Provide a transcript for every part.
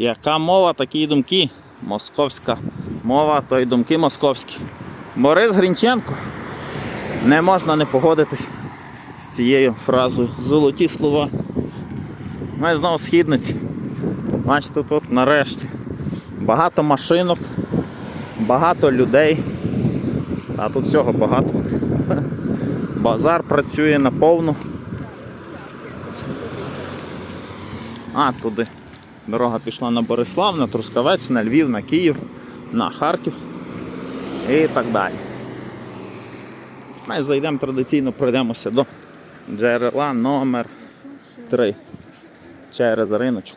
Яка мова, такі думки. Московська мова, то й думки московські. Борис Грінченко. Не можна не погодитись з цією фразою. Золоті слова. Ми знову східниці. Бачите, тут нарешті. Багато машинок, багато людей. А тут всього багато. Базар працює наповну. А, туди. Дорога пішла на Борислав, на Трускавець, на Львів, на Київ, на Харків і так далі. Ми зайдемо традиційно, пройдемося до джерела номер 3 через риночок.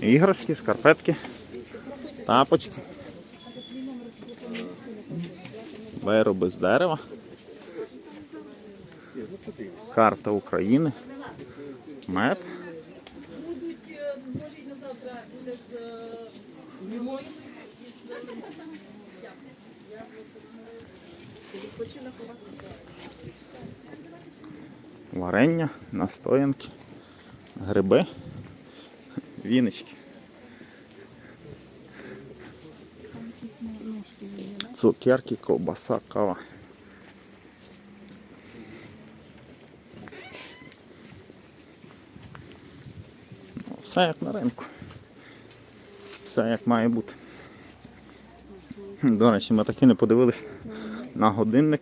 Іграшки, шкарпетки, тапочки. Вироби з дерева. Карта України. Мед. Варення, настоянки, гриби, віночки. Цукерки, ковбаса, кава. Ну, Все як на ринку. Все як має бути. До речі, ми таки не подивились на годинник.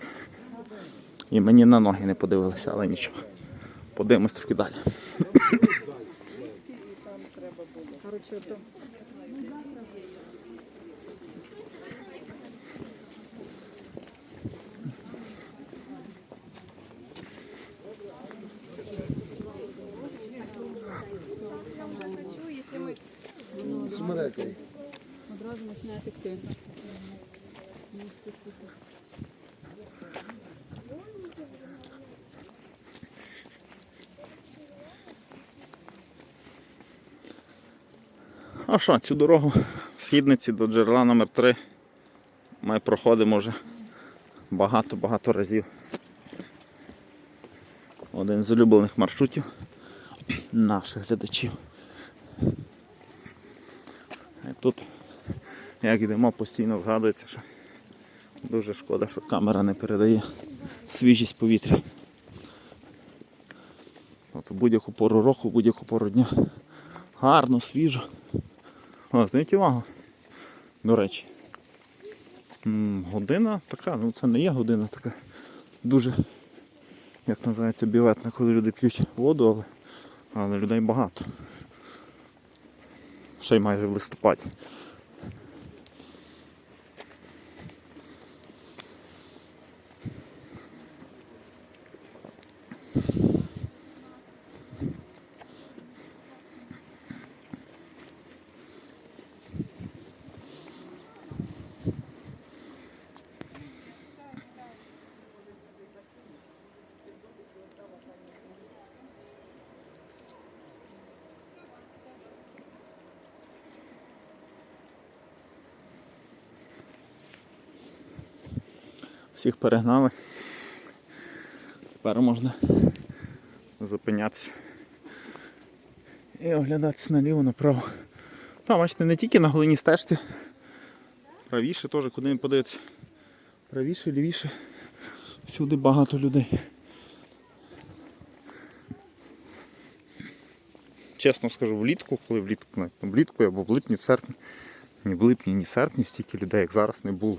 І мені на ноги не подивилися, але нічого. Подивимось трошки далі. Смерекай. Одразу починає текти. А що, цю дорогу з східниці до джерела номер 3 ми проходимо вже багато-багато разів. Один з улюблених маршрутів наших глядачів. Тут, як йдемо, постійно згадується, що дуже шкода, що камера не передає свіжість повітря. От будь-яку пору року, будь-яку пору дня. Гарно, свіжо. О, зверніть увагу. До речі. Година така, ну це не є година така. Дуже, як називається, біветна, коли люди п'ють воду, але, але людей багато. Ще й майже в листопаді. Всіх перегнали. Тепер можна зупинятися. І оглядатися наліво, направо. Там, бачите, не тільки на голині стежці. Правіше теж, куди не подивитися. Правіше, лівіше. Всюди багато людей. Чесно скажу, влітку, коли влітку, влітку або в липні, в серпні, ні в липні, ні в серпні стільки людей, як зараз, не було.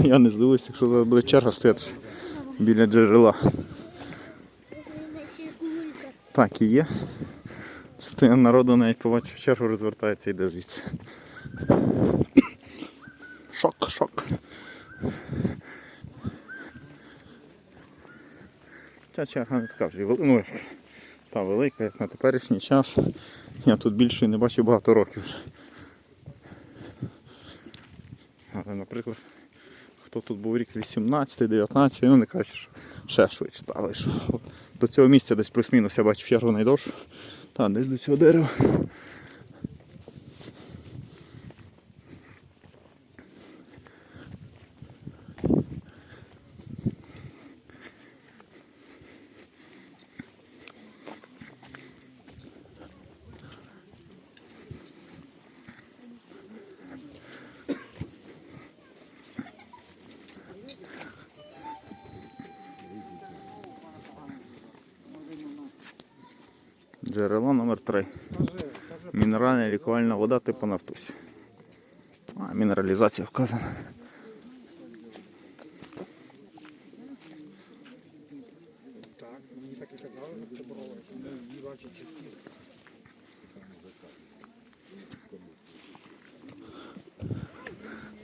Я не здивуюся, якщо зараз буде черга стояти біля джерела. Так і є. Частина народу навіть побачив чергу, розвертається і йде звідси. Шок, шок. Ця черга не така вже ну, як та велика, як на теперішній час. Я тут більше не бачив багато років. Але, наприклад, хто тут був рік 18-19, ну не кажуть, що ще швидше. Та, але до цього місця десь плюс-мінус я бачив ярваний дощ. Та, десь до цього дерева. Джерело номер 3 Мінеральна лікувальна вода типу Нафтусь. А, мінералізація вказана. Мені так і казали, що це брова, що ми її бачить частіше.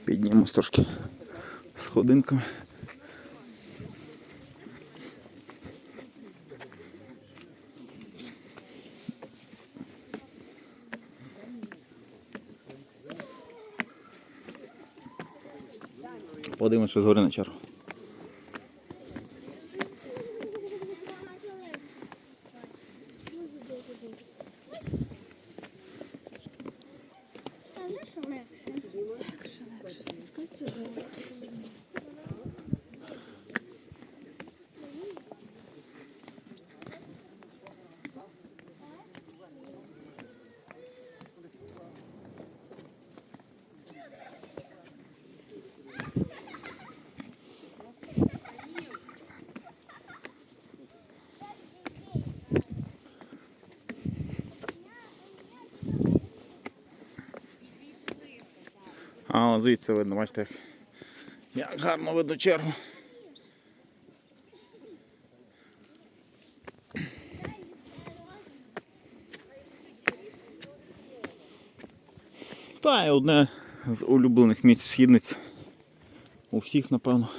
Піднімемось трошки сходинками. Подивимось, що згори на чергу. А, звідси видно, бачите, як, як гарно видно чергу. Та й одне з улюблених місць східниць. У всіх, напевно.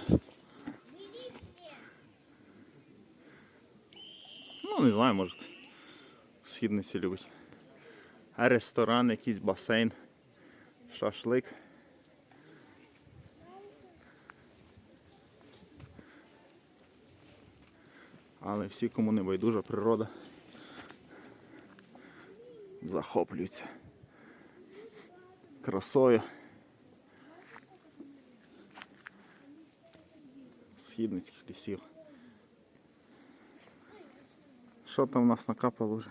Ну, не знаю, може. Східниці любить. Ресторан, якийсь басейн, шашлик. Але всі, кому не байдужа природа, захоплюються красою. Східницьких лісів. Що там у нас накапало вже?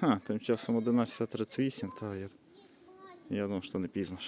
Ха, тим часом 11.38, та я, я думав, що не пізно.